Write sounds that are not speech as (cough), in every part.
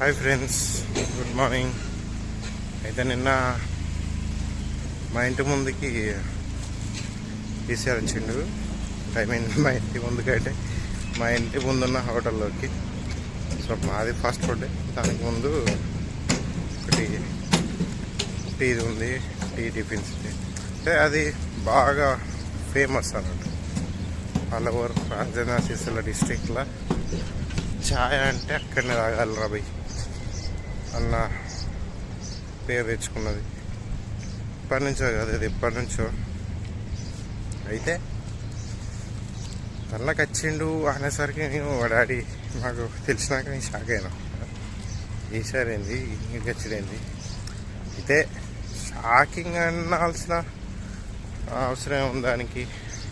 Hi friends good morning అయితే నిన్న మా ఇంటి ముందుకి ఈసీఆర్ వచ్చిండు. ఐ మీన్ (laughs) మా ఇంటి ముందుకైతే మా ఇంటి ముందున్న హోటల్లోకి. సో మాది ఫాస్ట్ ఫుడ్ దానికి ముందు ఒకటి టీ ఉంది. టీ టిఫిన్స్ అంటే అది బాగా ఫేమస్ అన్నట్టు. ఆల్ ఓవర్ రాజన్న సిరిసిల్ల డిస్ట్రిక్ట్లో ఛాయ్ అంటే అక్కడనే తాగాలి రాబోయ్ అన్న పేరు తెచ్చుకున్నది. ఇప్పటి నుంచో కాదు అది ఎప్పటి నుంచో. అయితే తనకి వచ్చిండు అనేసరికి నేను మా డాడీ మాకు తెలిసినాక నేను షాక్ అయినా. ఈసారి ఏంది? ఇంటికి అయితే షాకింగ్ అనాల్సిన అవసరం ఉంది దానికి?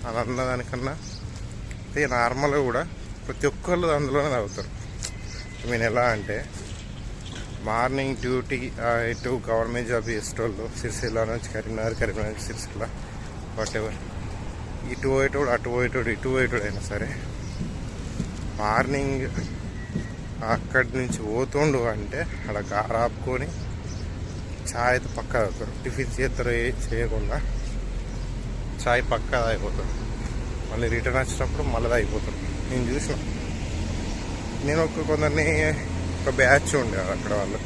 అని అన్నదానికన్నా అయితే నార్మల్గా కూడా ప్రతి ఒక్కళ్ళు అందులోనే తాగుతారు. నేను మీన్ ఎలా అంటే మార్నింగ్ డ్యూటీ ఇటు గవర్నమెంట్ జాబ్ చేసేటోళ్ళు సిరిసిల్ల నుంచి కరీంనగర్ కరీంనగర్ నుంచి సిరిసిల్ల వాట్ ఎవర్ ఇటు పోయేటోడు అటు పోయేటోడు ఇటు పోయేటోడు అయినా సరే మార్నింగ్ అక్కడి నుంచి పోతుండు అంటే అక్కడ గారాపుకొని చాయ్ ఛాయ్ అయితే పక్క తాగుతారు. టిఫిన్ చేస్తారు చేయకుండా ఛాయ్ పక్క తాగిపోతారు. మళ్ళీ రిటర్న్ వచ్చేటప్పుడు మళ్ళీ తాగిపోతారు. నేను చూసిన. నేను ఒక కొందరిని ఒక బ్యాచ్ ఉండే అక్కడ వాళ్ళు.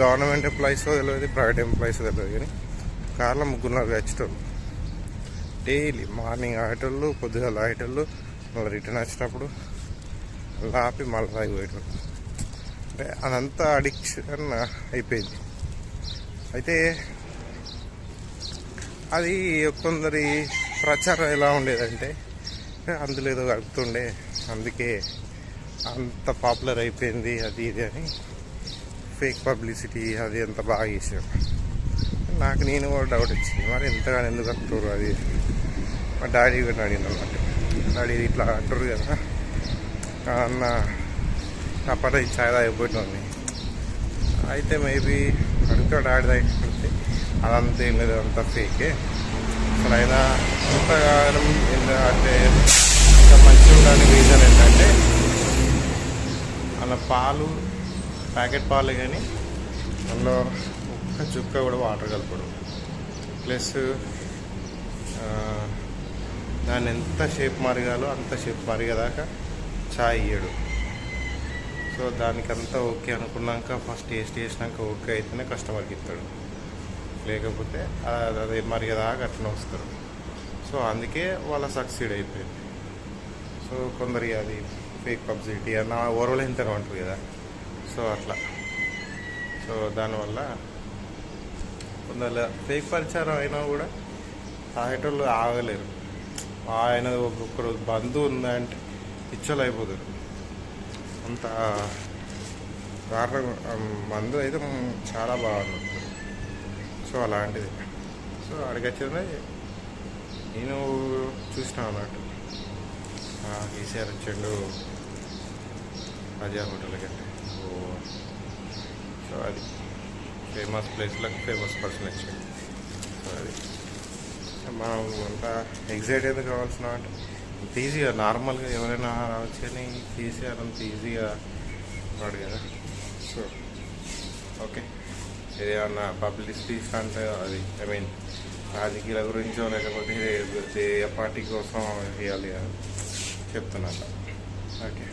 గవర్నమెంట్ ఎంప్లాయీస్ తెలియదు ప్రైవేట్ ఎంప్లాయీస్ తెలియదు కానీ కార్లో ముగ్గురు నాలుగు వచ్చేటోళ్ళు డైలీ మార్నింగ్ ఆటోళ్ళు పొద్దుగాల ఆటోళ్ళు మళ్ళీ రిటర్న్ వచ్చినప్పుడు మళ్ళీ ఆపి మళ్ళీ తాగిపోయేటోళ్ళు అంటే అదంతా అడిక్షన్ అయిపోయింది. అయితే అది కొందరి ప్రచారం ఎలా ఉండేదంటే అందులో ఏదో కలుపుతుండే అందుకే అంత పాపులర్ అయిపోయింది అది ఇది అని. ఫేక్ పబ్లిసిటీ అది అంత బాగా చేసారు నాకు నేను కూడా డౌట్ వచ్చింది. మరి ఎంతగానో ఎందుకు అంటారు అది? మా డాడీ కూడా అడిగింది అనమాట డాడీ ఇట్లా అంటారు కదా. అన్న అప్పటి ఛాయ్ తాగిపోతుంది అయితే మేబీ అడిగితే డాడీ తాగిపోతే అదంతా ఏం లేదు అంతా ఫేకే అసలు అయినా అంతగానం అంటే ఇంకా మంచిగా ఉండడానికి రీజన్ ఏంటంటే అలా పాలు ప్యాకెట్ పాలు కానీ అందులో ఒక్క చుక్క కూడా వాటర్ కలపడం. ప్లస్ దాన్ని ఎంత షేప్ మరగాలో అంత షేప్ మరిగేదాకా చాయ్ ఇయ్యడు. సో దానికంతా ఓకే అనుకున్నాక ఫస్ట్ టేస్ట్ చేసినాక ఓకే అయితేనే కస్టమర్కి ఇస్తాడు లేకపోతే అది అది మరిగేదాకా అట్లా వస్తారు. సో అందుకే వాళ్ళ సక్సీడ్ అయిపోయింది. సో కొందరి అది ఫేక్ పబ్లిసిటీ అన్న ఓరవలు ఇంతనే అంటారు కదా. సో అట్లా. సో దానివల్ల కొందరు ఫేక్ పరిచారం అయినా కూడా తాగేటోళ్ళు ఆగలేరు. ఆయన ఒకరు బంధువు ఉందంటే పిచ్చలు అయిపోతారు. అంత కారణం మందు అయితే చాలా బాగుంది. సో అలాంటిది. సో అడిగచ్చింది నేను చూసినా అన్నట్టు. కేసీఆర్ వచ్చాడు అజయ్ హోటల్కి అంటే ఓ. సో అది ఫేమస్ ప్లేస్లకు ఫేమస్ పర్సన్ వచ్చాడు సో అది. మనం అంతా ఎగ్జైట్ ఎందుకు కావాల్సిన అంటే అంత ఈజీగా నార్మల్గా ఎవరైనా రావచ్చు కానీ కేసీఆర్ అంత ఈజీగా ఉన్నాడు కదా. So okay. ఏదైనా పబ్లిసిటీ అంటే అది ఐ మీన్ రాజకీయాల గురించో లేకపోతే ఏ పార్టీ కోసం చేయాలి కదా. చెప్తున్నాను. ఓకే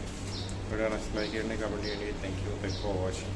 వీడియో నచ్చి లైక్ చేయండి. కాబట్టి thank you thank for watching